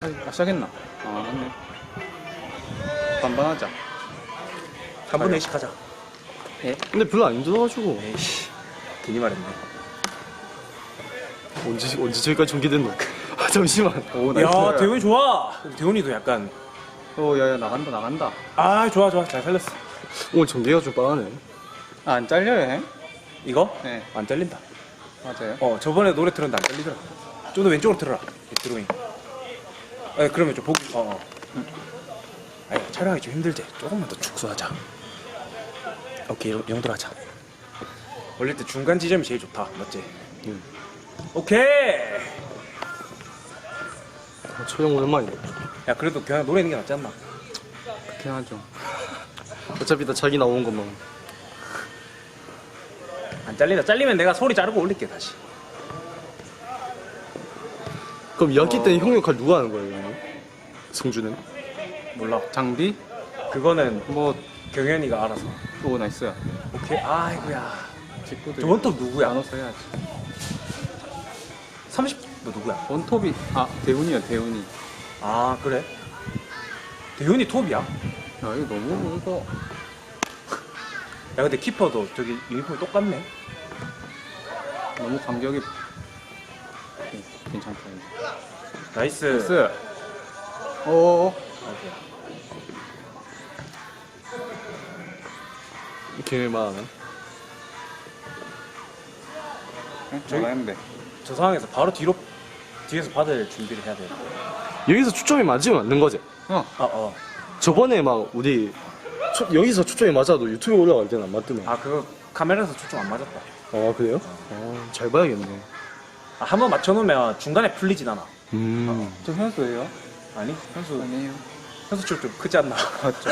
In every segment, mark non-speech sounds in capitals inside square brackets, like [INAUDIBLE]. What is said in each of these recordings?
아, 시작했나? 아, 맞네. 반반하자. 3분 4씩 하자. 근데 별로 안 힘들어가지고 에이씨. 괜히 말했네. 언제 언제 저기까지 전개된 너? 아 잠시만. 오, 야, 대훈이 좋아. 대훈이도 약간. 오, 야, 야, 나간다, 나간다. 아, 좋아, 좋아. 잘 살렸어. 오늘 전개가 좀 빠르네. 아, 안 잘려요, 해? 이거? 네, 안 잘린다. 맞아요. 어, 저번에 노래 들었는데 안 잘리더라. 좀 더 왼쪽으로 틀어라. 이 드로잉. 아, 그러면 좀 보기, 어, 어. 아니, 촬영하기 좀 힘들지. 조금만 더 축소하자. 오케이, 이 정도로 하자. 원래 때 중간 지점이 제일 좋다. 맞지? 응. 오케이! 아, 촬영 오랜만이네. 야, 그래도 그냥 노래 있는 게 낫지 않나? 그렇긴 하죠. 어차피 다 자기 나오는 것만. 안 잘린다. 잘리면 내가 소리 자르고 올릴게, 다시. 그럼 2학기 때는 형 역할 누가 하는 거예요? 형님? 성주는? 몰라. 장비? 그거는 뭐, 경현이가 알아서. 오, 나이스야. 오케이. 아이고야. 직구들. 저번 톱 누구야? 나눠서 해야지. 30도 누구야? 원톱이, 아, 대훈이요, 대훈이. 아, 그래? 대훈이 톱이야? 야, 야, 이거 너무, 이거. 근데 키퍼도 저기 유니폼이 똑같네. 너무 간격이. 괜찮다. 나이스. 나이스. 오오오. 걔만 하네. 응, 저거 했는데. 저 상황에서 바로 뒤로 뒤에서 받을 준비를 해야 돼. 여기서 초점이 맞으면 맞는 거지. 어, 아, 어. 저번에 막 우리 초- 여기서 초점이 맞아도 유튜브에 올라갈 때는 안 맞더만. 아, 아, 그거 카메라에서 초점 안 맞았다. 그래요? 아, 잘 봐야겠네. 아, 한번 맞춰놓으면 중간에 풀리진 않아. 음. 저 현수예요? 아니? 현수, 아니에요. 현수 쪽좀 크지 않나? [LAUGHS] 맞죠.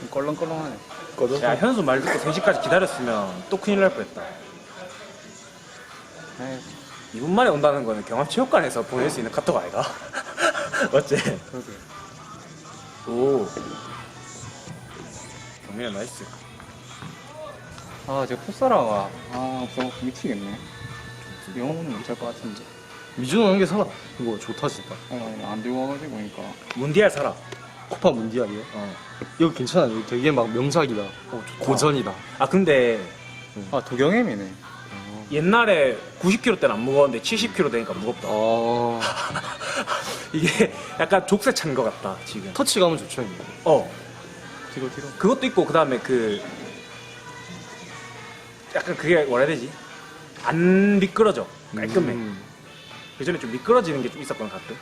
좀 껄렁껄렁하네. 꺼져. 야, 현수 말 듣고 3시까지 기다렸으면 또 큰일 날 뻔했다. 에이, 2분 만에 온다는 거는 경합체육관에서 보낼 수 있는 카톡 아이가? [LAUGHS] 맞지? 그러게. 오. 경민아 나이스. 아, 제 풋사라가, 아, 저 미치겠네. 영어는 못할 것 같은데. 미주는 한개 사라. 이거 좋다 진짜. 어, 안 들고 와가지고, 그러니까. 문디알 살아. 코파 문디알이요? 어. 이거 괜찮아. 이거 되게 막 명작이다. 고전이다. 아 근데 아, 도경햄이네. 옛날에 90kg 때는 안 무거웠는데 70kg 되니까 무겁다. 아. [LAUGHS] 이게 약간 족쇄 찬 것 같다 지금. 터치감은 좋죠, 형님. 어. 뒤로, 뒤로. 그것도 있고 그 다음에 그 약간 그게 뭐라 해야 되지? 안 미끄러져. 깔끔해. 음. 그 전에 좀 미끄러지는 게 좀 있었거든 가끔.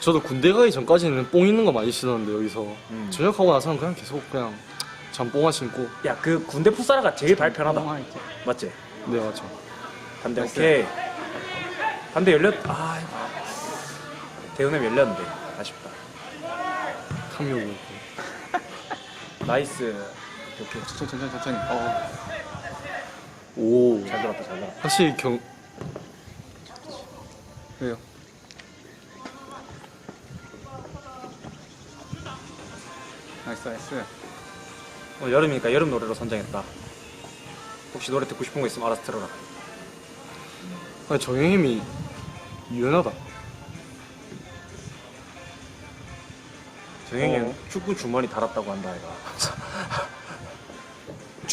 저도 군대 가기 전까지는 뽕 있는 거 많이 신었는데 여기서 음. 전역하고 나서는 그냥 계속 그냥 잠뽕아 신고 야 그 군대 풋사라가 제일 발 편하다. 맞지? 네 맞죠 반대 나이스. 오케이. 반대 열렸. 아 대운에 열렸는데 아쉽다. 탐욕이 나이스. 오케이. 천천히, 천천히, 천천히. 어, 오 잘 들었다 잘 들었다. 확실히 경 왜요? 나이스, 나이스. 오늘 여름이니까 여름 노래로 선정했다. 혹시 노래 듣고 싶은 거 있으면 알아서 들어라. 아니 정영님이 유연하다 정영이는 어. 축구 주머니 달았다고 한다 아이가.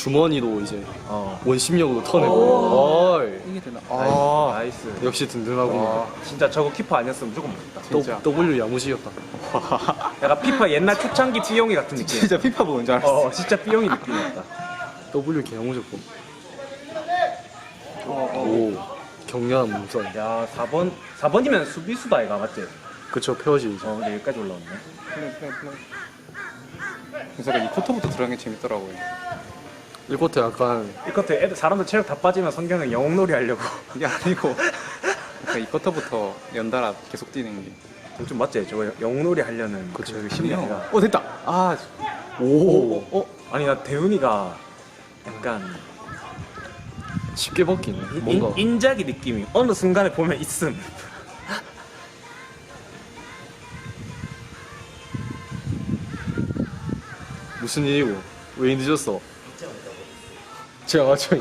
주머니도 이제 어. 원심력으로 터내고 어이. 이게 되나? 아 나이스. 역시 든든하고 와, 진짜 저거 키퍼 아니었으면 무조건 먹었다. 진짜. W 야무지였다 [LAUGHS] 약간 피파 옛날 초창기 삐용이 같은 느낌. 진짜 피파 보는 줄 알았어. 어, 진짜 삐용이 느낌이었다. W 개야무졌고 어, 어. 오 격렬한 몸싸움 야, 4번, 4번이면 수비수다, 이가 맞지? 그쵸 페어지 이제 어, 근데 여기까지 올라왔네. 그래서 이 쿼터부터 들어가는 게 재밌더라고요. 1쿼터 약간 이 커트 애들, 사람들 체력 다 빠지면 성경은 영웅놀이 하려고. [LAUGHS] 그게 아니고, 그러니까 이 쿼터부터 연달아 계속 뛰는 게. 좀 맞지? 저거 영웅놀이 하려는 그쵸. 그 심리가. 어, 됐다! 아, 오 어? 아니, 나 대훈이가 약간 쉽게 벗기네 인, 뭔가 인자기 느낌이 어느 순간에 보면 있음. 무슨 일이고 왜 늦었어 제가 맞죠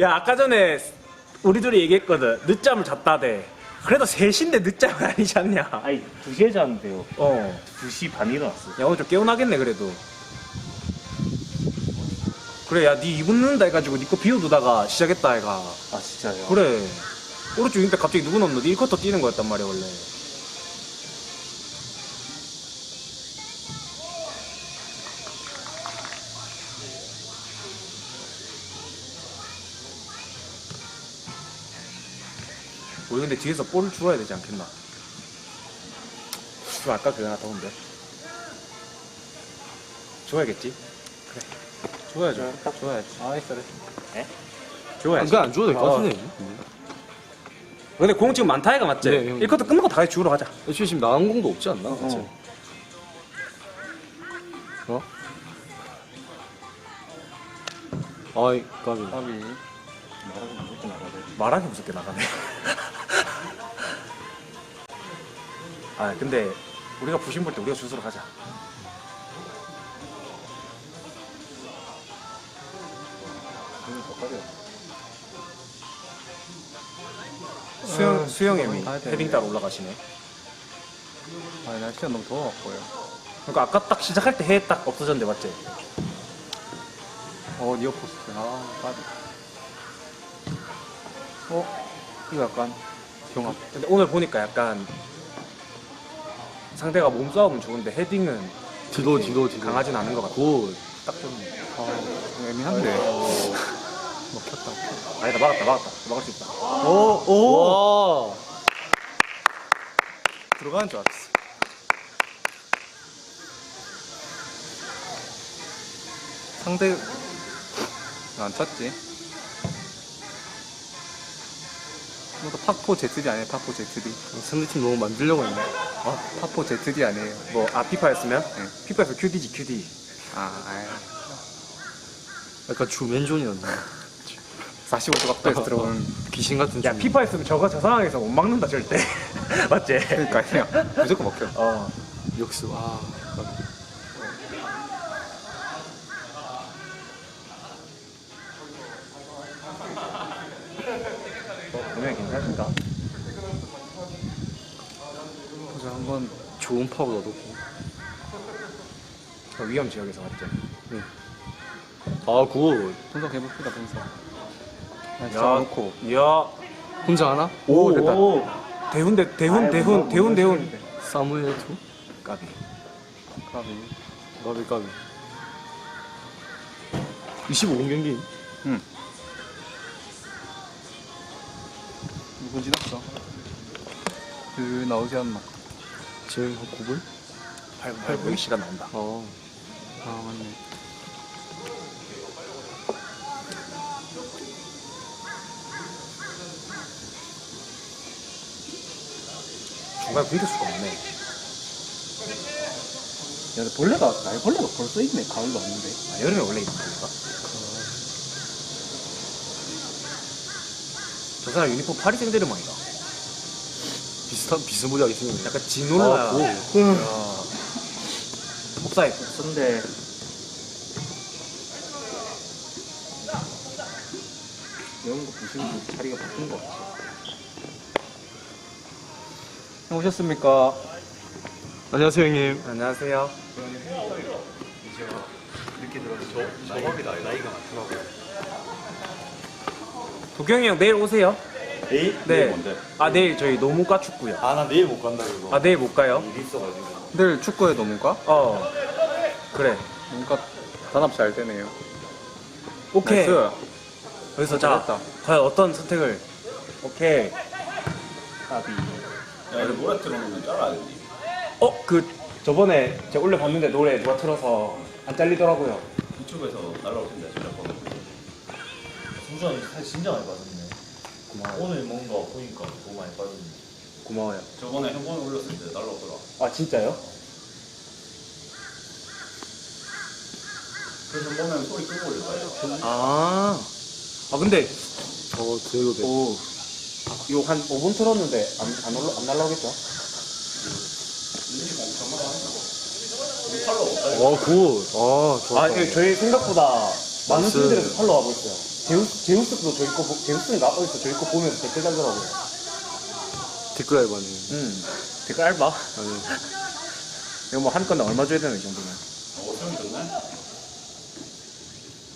야, 아까 전에 우리 둘이 얘기했거든. 늦잠을 잤다대. 그래도 3시인데 늦잠은 아니지 않냐? 아니 2시에 잤는데요 어. 2시 반 일어났어요 야, 오늘 좀 깨어나겠네, 그래도. 그래, 야, 니 2분 늦는다 해가지고 니거 비워두다가 시작했다, 해가. 아 진짜요? 그래. 오른쪽 윙백 갑자기 누구 넣노? 니 1쿼터 뛰는 거였단 말이야, 원래. 우리 근데 뒤에서 볼을 주어야 되지 않겠나? 좀 아까 그거 하나 더운데. 줘야겠지? 그래. 줘야죠. 딱 줘야지. 나이스 줘야지. 그거 안 줘도 될것 어. 같은데. 근데 공 지금 많다 해가 맞지? 네, 형. 1쿼터 끝나고 다 같이 주우러 가자. 애초에 지금 나간 공도 없지 않나? 그치? 어? 아이, 까비. 까비 말하기 무섭게 나가네. [LAUGHS] 아 근데 우리가 부심 볼 때 우리가 주소로 가자. 수영 수영엠이 가야 되는데. 헤딩 따라 올라가시네. 아 날씨가 너무 더워갖고요 그러니까 아까 딱 시작할 때 해 딱 없어졌는데 맞지? 어 니어 포스트 아 까비 어? 이거 약간 경합 근데 오늘 보니까 약간 상대가 몸싸움은 좋은데 헤딩은 뒤로, 뒤로, 뒤로. 강하진 않은 것 같아. 굿. 딱좀 아 애매한데 [LAUGHS] 먹혔다 아니다 막았다 막았다 막을 수 있다. 오, 오! 와. 들어가는 줄 알았어. 상대 안 찼지 이것도 파포 ZD 아니에요 파포 ZD 상대팀 너무 만들려고 했네. 아 파포 ZD 아니에요 뭐, 아, 피파였으면? 네. 피파에서 QD지, QD. 아 아유 약간 주맨존이었네. 45도 각도에서 들어오는 귀신 같은 야, 준. 피파였으면 저거 저 상황에서 못 막는다, 절대. [LAUGHS] 맞지? 그러니까요 무조건 먹혀 어. 역수. 아, 좋은 파워 넣고. 저 위험 지역에서 맞지? 아, 굿. 분석 해봅시다 분석 아, 야. 잡아놓고 이야. 혼자 하나? 오 됐다 대훈, 대, 대훈, 대훈, 대훈, 대훈. 사무엘 투? 까비. 까비 까비, 까비. 25분 경기? 누구 지났어? 그 나오지 않나 지금 한 9분? 8, 8분 시간 나온다. 어. 아 맞네 중간에 공격수가 없네. 야 근데 벌레가 날벌레가 벌써 있네 가을도 왔는데 아, 여름에 원래 있는 건가? 저 사람 유니폼 파리 생제르맹이다. 비슷한, 비스무리하게 생겼네. 약간 진올라. 아, 오. 야. 복사해. 근데 이런 거 보시면 자리가 바뀐 거 같아 형 오셨습니까? 안녕하세요, 형님. 안녕하세요. 도경이 형 내일 오세요. 내일? 네. 내일 뭔데? 아 내일 저희 노무과 축구요. 아, 나 내일 못 간다, 그거. 아 내일 못 가요? 일 있어가지고. 내일 축구에 넘을까? 어. 그래. 뭔가 단합 잘 되네요 오케이. 나이스. 그래서 자 잘했다. 과연 어떤 선택을? 오케이. 까비 야, 이거 노래 틀어놓으면 잘라야 되지. 어그 저번에 제가 올려봤는데 노래 누가 틀어서 안 잘리더라고요. 유튜브에서 날라올 텐데, 저작권. 승수한 사실 진짜 많이 빠졌네. 고마워요. 오늘 뭔가 보니까 더 많이 빠졌네. 고마워요. 저번에 한 번에 올렸을 때 날라오더라. 아 진짜요? 그래서 보면 소리 끄고 올릴까요? 아. 아 근데 어, 그래도 돼. 오. 이거 한 5분 틀었는데 안, 안, 올라, 안 날라오겠죠? 어, 굿. 아, 좋았다. 아, 이거 저희 생각보다 많은. 팀들에서 팔로우 하고 있어요. 제우스, 제우스도 저희 거, 보- 제우스인가? 어디서 저희 거 보면서 댓글 달더라고요. 댓글 알바네. 응. 댓글 알바? 아니. 이거 뭐 한 건데 얼마 줘야 되는 이 정도면? 어, 소영이 좋네?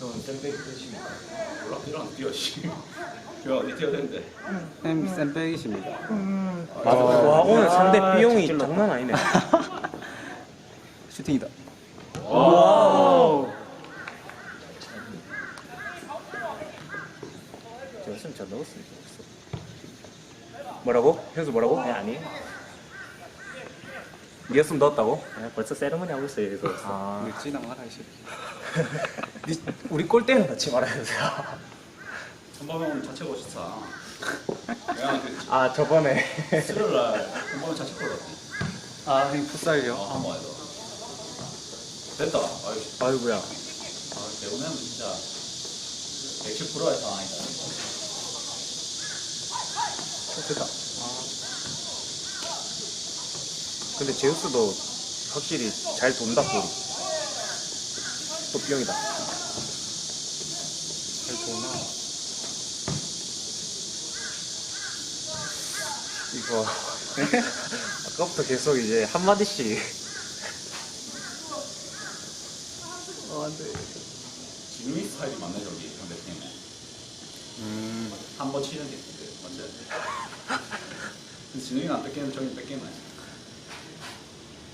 형은 쌤빼기 뜻입니까? 몰라, 뛰어안 뛰어, 씨. 형 어디 뛰어야 되는데? 쌤, 쌤백이십니다. 맞아. 와, 오늘 상대 비용이 장난 아니네. [LAUGHS] 슈팅이다. 저였으면 저 넣었으면 좋겠어. 뭐라고? 현수 뭐라고? 네, 아니. 니였으면 넣었다고? 네, 벌써 세레머니 하고 있어요, 여기서. 아. 찌나 마라, 이 새끼. [LAUGHS] 니, 우리 골 때는 같이 말아야 돼요. 한밤에 오늘 자체 오셨어. 형한테 아, 저번에. 수요일날 한밤에 자체 골랐지. 아, 형님 풋살이요? 어, 한번 해도. 됐다. 아유, 아이고야. 아, 대우면 진짜 110%의 상황이다. 됐다. 근데 제우스도 확실히 잘 돈다, 볼이. 또 비용이다. 잘 도나. 이거. [LAUGHS] 아까부터 계속 이제 한마디씩. 어, 안 돼. 진우이 스타일이 맞네, 저기, 상대팀에. 음. 한번 치는 게 있는데, 맞지? [LAUGHS] 진우이는 안 뺏기면 저기 뺏기면 안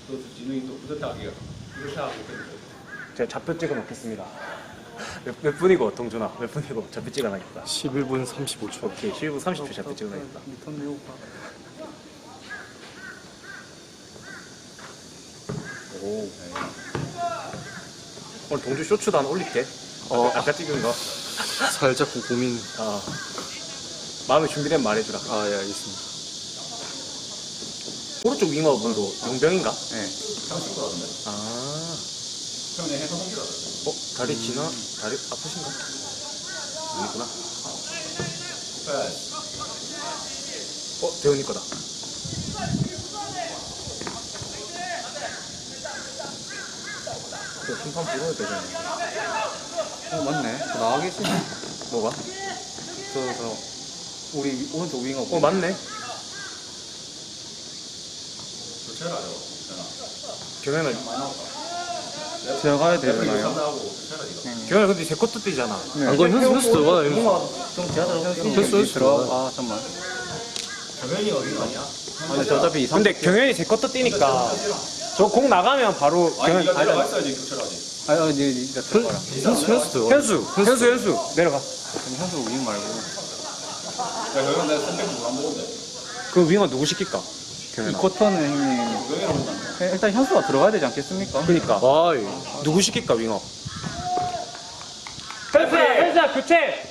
또, 진우이 또 뿌듯하게, 뿌듯하게 뺏기고. 제가 좌표 찍어 놓겠습니다. 몇, 몇 분이고, 동준아? 몇 분이고, 좌표 찍어 놔야겠다. 11분 35초. 오케이, 7분 30초 좌표 찍어 놔야겠다. 리턴 내고파. 오. 오늘 동주 쇼츠도 한 올릴게. 어. 아까, 아까 찍은 거. 살짝 고민. 어. 마음에 준비되면 말해주라. 아, 예, 알겠습니다. 오른쪽 윙어 분도 용병인가? 네. 아. 형네 해서 홍기라던데. 어? 다리 지나? 다리 아프신가? 아니구나. 네. 어? 대훈이 거다. 그 심판 불어야 되잖아. 어, 맞네. 저 나와 계시네. 뭐가? 저, 저, 우리 오른쪽 윙어. 어, 맞네. 경현은, 많이 나올까? 들어가야 되나요? 이거. 네. 경현은 근데 세 컷도 뛰잖아. 네. 아, 이건 현수, 현수 들어가요, 현수. 좀 제가 들어갈게요. 현수, 현수 들어. 들어가요. 아, 잠만. 경현이가 윙 아니야? 아니, 저 어차피 이상. 근데 경현이 세 컷도 뛰니까 저 공 나가면 바로 아니, 경현, 네가 아니, 내려가 있어야지 교체라지. 아니, 아니, 니, 니가 들어가라. 현수, 현수 들어가. 현수, 현수, 현수. 내려가. 그럼 현수 윙 말고. 야, 경현 내가 선배님 물안 먹었는데. 그 윙어 누구 시킬까? 이. 쿼터는 형님. 일단 현수가 들어가야 되지 않겠습니까? 그니까. 아이. 누구 시킬까, 윙어? 현수야, 현수야, 교체!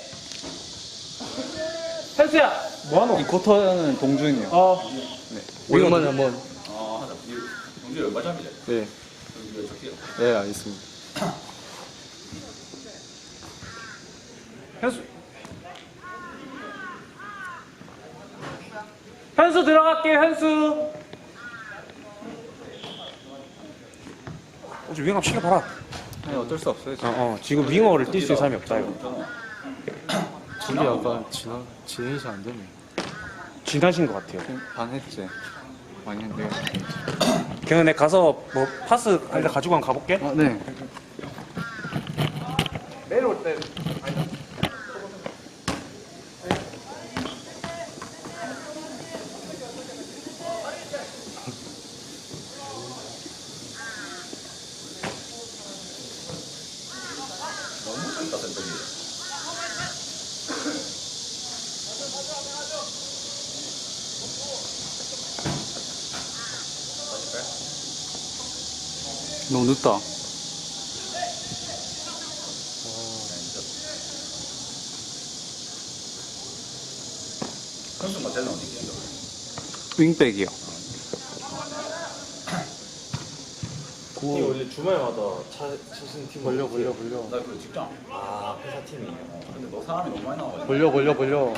현수야! 뭐하노? 이 쿼터는 동준이요. 어. 오랜만에 한 번. 아, 하자. 이- 용주 얼마 잡이지? 네. 용주 적게요. 네, 알겠습니다. 현수. 현수 들어갈게, 현수. 어, 좀 윙업 시켜봐라. 아니, 어쩔 수 없어요. 어, 지금. 어, 지금 윙어를 뛸 수 있는 사람이 없다, 이거. 둘이 약간 진화, 진행이 잘 안 되네. 진하신 것 같아요. 반 했지. 많이 했는데. 걔는 내 가서 뭐 파스 일단 가지고 한 가볼게. 아, 네. 내려올 때. 너무 재밌다, 센터기. 너무 늦다. 있겠는데? 윙백이요. 이 원래 주말마다 차, 차신 팀 벌려, 벌려, 벌려. 나 그 직장. 아, 회사 팀이. 어, 근데 너 사람이 너무 많이 나와가지고. 벌려, 벌려, 벌려.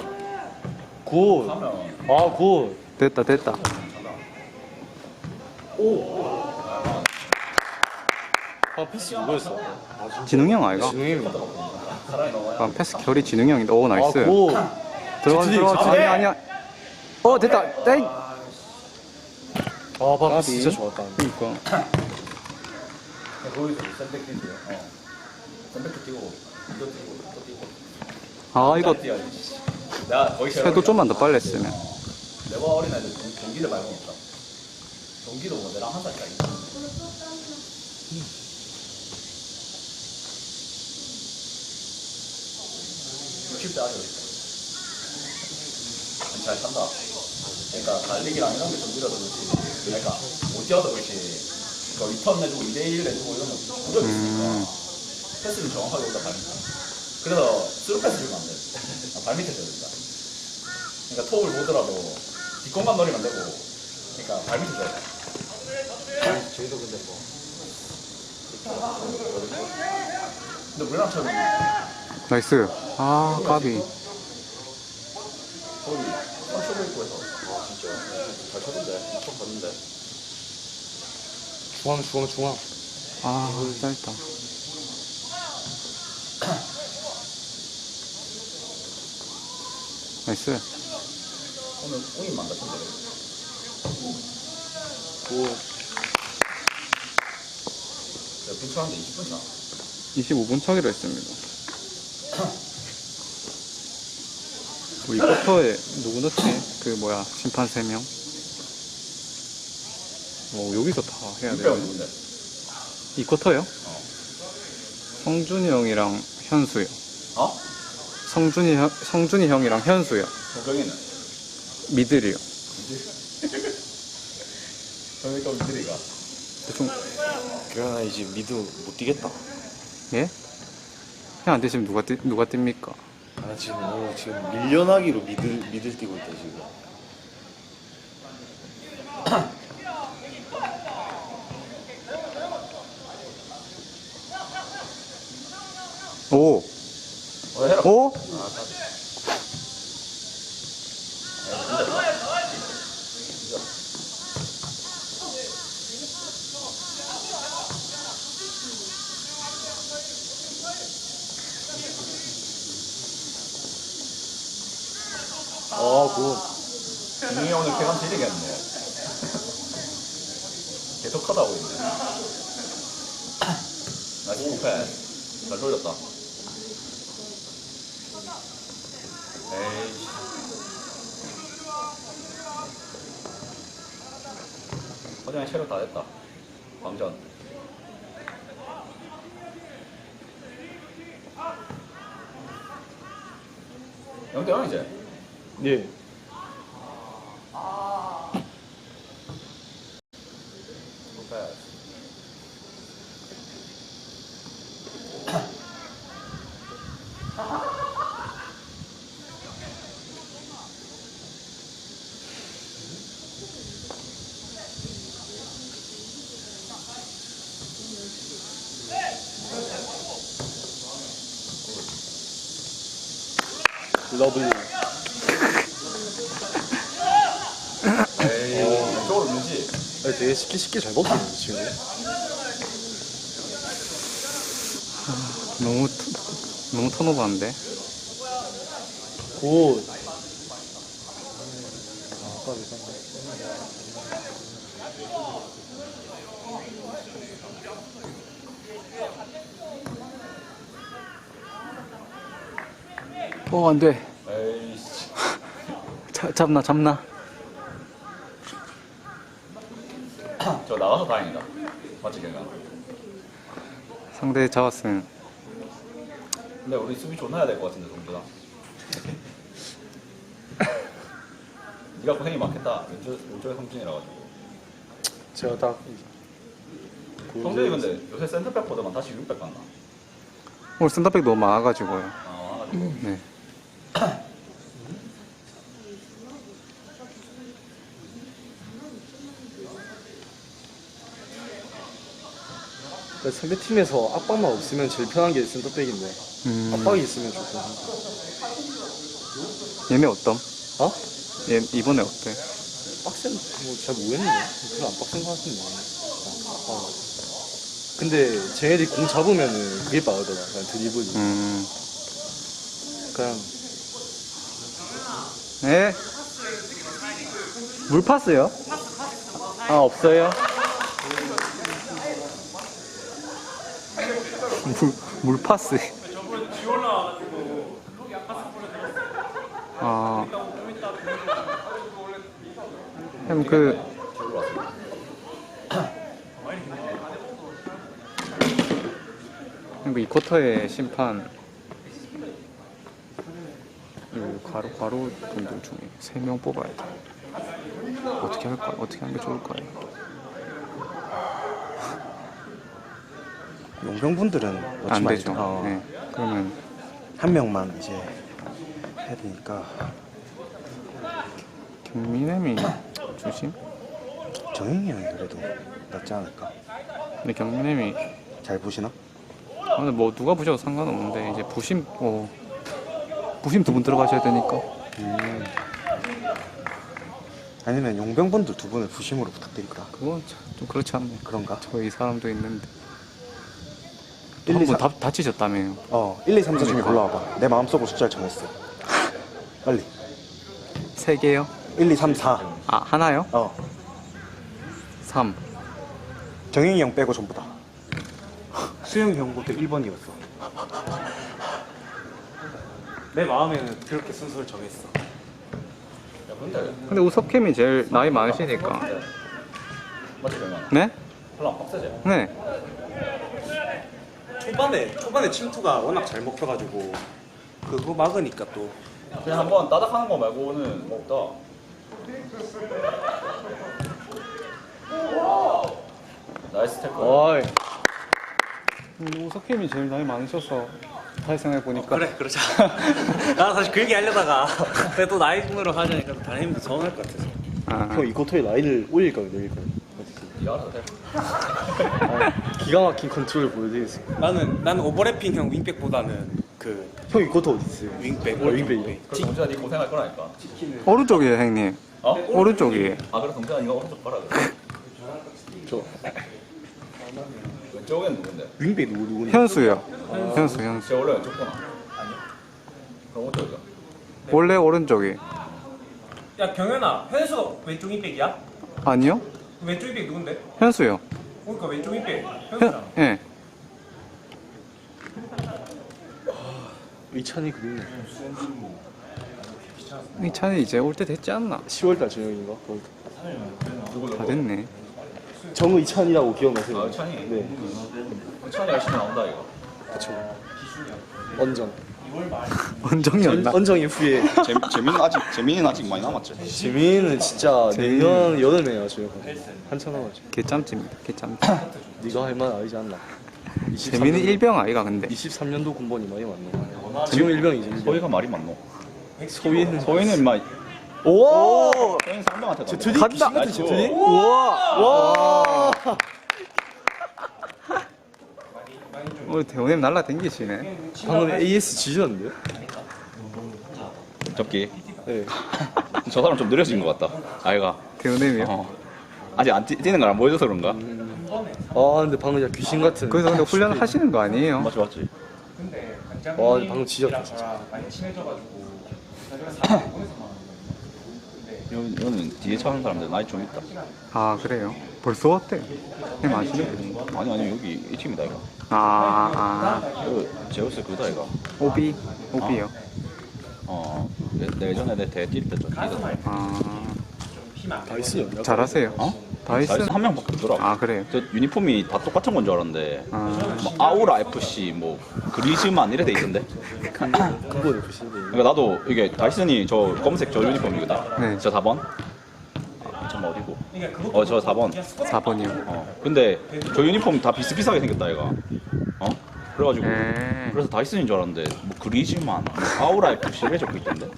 굿. 하면 아, 굿. 됐다, 됐다. 괜찮다. 아, 패스 누구였어? 진웅이 형 아이가? 진웅입니다. 많이 아, 패스 결이 진웅이 형인데. 오, 아, 나이스. 굿. 들어가, GTD, 들어가. GTD. 아니야, 아니야. 어, 됐다. 땡! 아, 밥. 진짜 좋았다. 그니까. 거기서 샌백 뛰지. 어. 샌백도 뛰고, 이도 뛰고, 또 뛰고. 아, 이거 뛰어야지. 내가 거기 새도. 좀만 더 빨리 했으면. 내가 어린 애들 경- 경기를 말고 없다. 경기도 뭐 내랑 한살 차이. 대 아들. 잘 찬다. 그러니까 달리기랑 이런 게좀 느려서 그렇지. 그러니까 못 뛰어서 그렇지. 그러니까 리턴 내주고 2대1 내주고 이런 거 무조건 있으니까. 패스는 정확하게 올라 발 밑에. 그래서 스루 패스 주면 안 돼. 아, 발 밑에 줘야 된다. 그러니까 톱을 보더라도 뒷공간 노리면 되고 그러니까 발 밑에 줘야 돼. 저희도 근데 뭐. 근데 우리나라처럼 나이스. 아, 까비. 거기 선수도 있고 해서 와 진짜 잘 쳤는데 처음 봤는데 중앙, 중앙, 중앙. 아, 짧다. [CLEARS THROAT] 나이스. 오늘 운이 망가졌는데 오, 빈출하는데 20분 차 25분 차기로 했습니다. 우리 쿼터에 누구 넣지? 그 뭐야 심판 3명? 어 여기서 다 해야 600원 돼요. 누군데 이 쿼터요? 어. 성준이 형이랑 현수요. 어? 성준이 형, 성준이 형이랑 현수요. 조경이는 미들이요. 그러니까 우리들이가 대충 그러나 이제 미드 못 뛰겠다. 예? 형안 되시면 누가 뛰, 누가 뜁니까? 아, 지금 너무 지금 밀려나기로 미들, 미들 뛰고 있다, 지금. 오, 어 오? 0대 0이죠? 예. 아, 되게 쉽게 쉽게 잘 먹히네, 지금. 너무 터- 너무 턴오버한데. 굿. 어 안돼. 에이씨 [LAUGHS] 자, 잡나 잡나. 저 나가서 다행이다 맞지 걔가 상대 잡았으면 근데 우리 수비 존나 해야 될 것 같은데 동준아 [LAUGHS] 네가 고생이 많겠다 왼쪽, 왼쪽에 성준이라 가지고 제가 딱. 성준이 근데 요새 센터백보다만 다시 600 갔나? 오늘 센터백 너무 많아가지고요. 아 와가지고 네. [CLEARS THROAT] 상대팀에서 압박만 없으면 제일 편한 게 센터백인데. 음, 압박이 있으면 좋고. 얘네 어떤? 어? 얘 이번에 어때? 빡센, 뭐, 잘 모르겠는데. 별로 안 빡센 것 같은데. 그냥 압박. 근데 쟤네들이 공 잡으면은 그게 빠르더라. 그냥 드리블이. 음, 그냥 네. 물 팠어요? 아 없어요? 물 물파스. 아. 형 그. 형이 쿼터의 심판 그 과로 과로 분들 중에 세명 뽑아야 돼. 어떻게 할까? 어떻게 하는 게 좋을까요? 용병분들은 안 되죠. 어, 네. 그러면 한 명만 이제 해야 되니까 경민햄이 주심? 정영이 형이 그래도 낫지 않을까? 근데 경민햄이 잘 보시나? 아, 근데 뭐 누가 부셔도 상관없는데 이제 부심 어 부심 두 분 들어가셔야 되니까 음. 아니면 용병분들 두 분을 부심으로 부탁드릴까? 그건 참 좀 그렇지 않네. 그런가? 저희 사람도 있는데 1, 2, 한분 3, 다 다치셨다며요. 어, 1, 2, 3, 4 중에 그러니까. 골라와봐. 내 마음속으로 숫자를 정했어. 빨리. 세 개요? 1, 2, 3, 4. 아 하나요? 어. 3. 정영이 형 빼고 전부 다. 수영이 형부터 1번이었어. 내 마음에는 그렇게 순서를 정했어. 야 근데 근데 우석캠이 제일 나이 많으시니까. 맞지 네? 별로 안 빡세지? 네. 초반에 초반에 침투가 워낙 잘 먹혀가지고 그거 막으니까 또 그냥 한번 따닥하는 거 말고는 뭐 없다 나이스 태클 어이. 음, 우석캠이 제일 나이 많으셔서 다시 생각해 보니까 그래 그러자. [LAUGHS] 나 사실 그 얘기 하려다가 [LAUGHS] 근데 또 나이 순으로 하자니까 다른 힘도 서운할 것 같아서. 아, 형 이 코트에 나이를 올릴 거예요, 내릴 거예요. 니가 알아서 해 아, 기가 막힌 컨트롤 보여드리겠습니다. 나는 나는 오버래핑 형 윙백보다는 그 형이 코트 어디 있어요? 윙백 아, 윙백이요? 그래 동재아 니 고생할 거라니까 오른쪽이에요, 형님. 어? 오른쪽이. 아 그래 동재아 니가 오른쪽 봐라 그래 저 왼쪽엔 누군데? 윙백 누구 누구니? 현수요. 현수, 현수. 쟤 원래 왼쪽 보나? 아니요 그럼 오른쪽이죠 원래 오른쪽이. 야 경현아 현수가 왼쪽 윙백이야? 아니요? 왼쪽 윙백 누군데? 현수요. 그러니까 왼쪽 윙백 현, 예. 이찬이 그립네. 이 차는 이제 올 때 됐지 않나? 10월달 저녁인가? 거의. 다 됐네. 정우 이찬이라고 기억나세요? 아 찬이? 네. 찬이 열심히 나온다 이거 그쵸. 언정. 원정이었나? 언정 이 후에 재, 재민은 아직 재민이는 아직 많이 남았지 재민이는 진짜. 내년 여름에 아주 한참 남았죠. 개짬집입니다, 개짬집. [COUGHS] 네가 할만 아니지 않나? 재민이 일병 아이가 근데. 23년도 군번이 많이 많네. 지금 일병이지. 일병. 소희가 말이 많노 소희는 소희는 인마 오! 소희는 상병한테 드디 간다. 간다. 나이스. 저 드디. 우와! 와! 오늘 대원님 날라 댕기시네. 방금 AS 지졌는데요? 접기 네. [LAUGHS] 저 사람 좀 느려진 것 같다 아이가 대원님이요? 어. 아직 안 뛰, 걸안 보여줘서 그런가? 아 근데 방금 진짜 귀신 같은. 그래서 근데 훈련 하시는 거 아니에요? 맞지 맞지 와 방금 지졌다 진짜. [COUGHS] 여기, 여기는 뒤에 차는 사람들 나이 좀 있다 아, 그래요? 벌써 왔대. 형 아시는 분? 아니 아니 여기 이 팀이다 이거 아, 아. 여기 제우스 그다 이거 오비? 오비요? 어 내- 내전에 내대뛸 때 좀 뛰던 아. 나이스요. 잘하세요? 어? 다이슨? 다이슨 한 명밖에 없더라 아, 그래요? 저 유니폼이 다 똑같은 건 줄 알았는데 아. 뭐 아우라 FC 뭐 그리즈만 이래 돼 있던데 근본이 귀신인데. 그러니까 나도 이게 다이슨이 저 검은색 저 유니폼이거든 네. 저 4번 아, 잠깐 어디고 어 저 4번 4번이요. 어 근데 저 유니폼 다 비슷비슷하게 생겼다 얘가 어 그래가지고 에. 그래서 다이슨인 줄 알았는데 뭐 그리즈만 뭐 아우라 FC 이래 적혀 있던데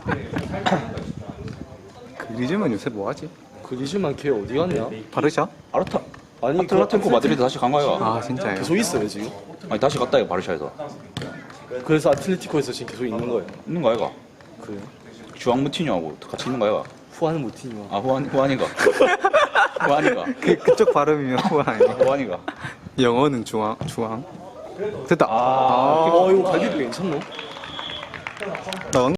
그리즈면 요새 뭐 하지? 그리즈만 걔 어디 갔냐? 바르샤? 아르타 아니 아틀라티코 마드리드 다시 간 거야 아, 진짜요? 계속 있어요 지금. 아니 다시 갔다 이거 바르샤에서 그래서 아틀레티코에서 지금 계속 있는 거예요. 있는 거 아이가 그래요? 주앙 무티뉴하고 같이 있는 거 아이가 후아는 못티니와. 아 후안 후안이가 [LAUGHS] 후안이가 그, 그쪽 발음이면 후아 아니에요? 후안이가 영어는 중앙, 중앙. 됐다. 아, 어, 이거 갈비도 아, 예. 괜찮노? 나왔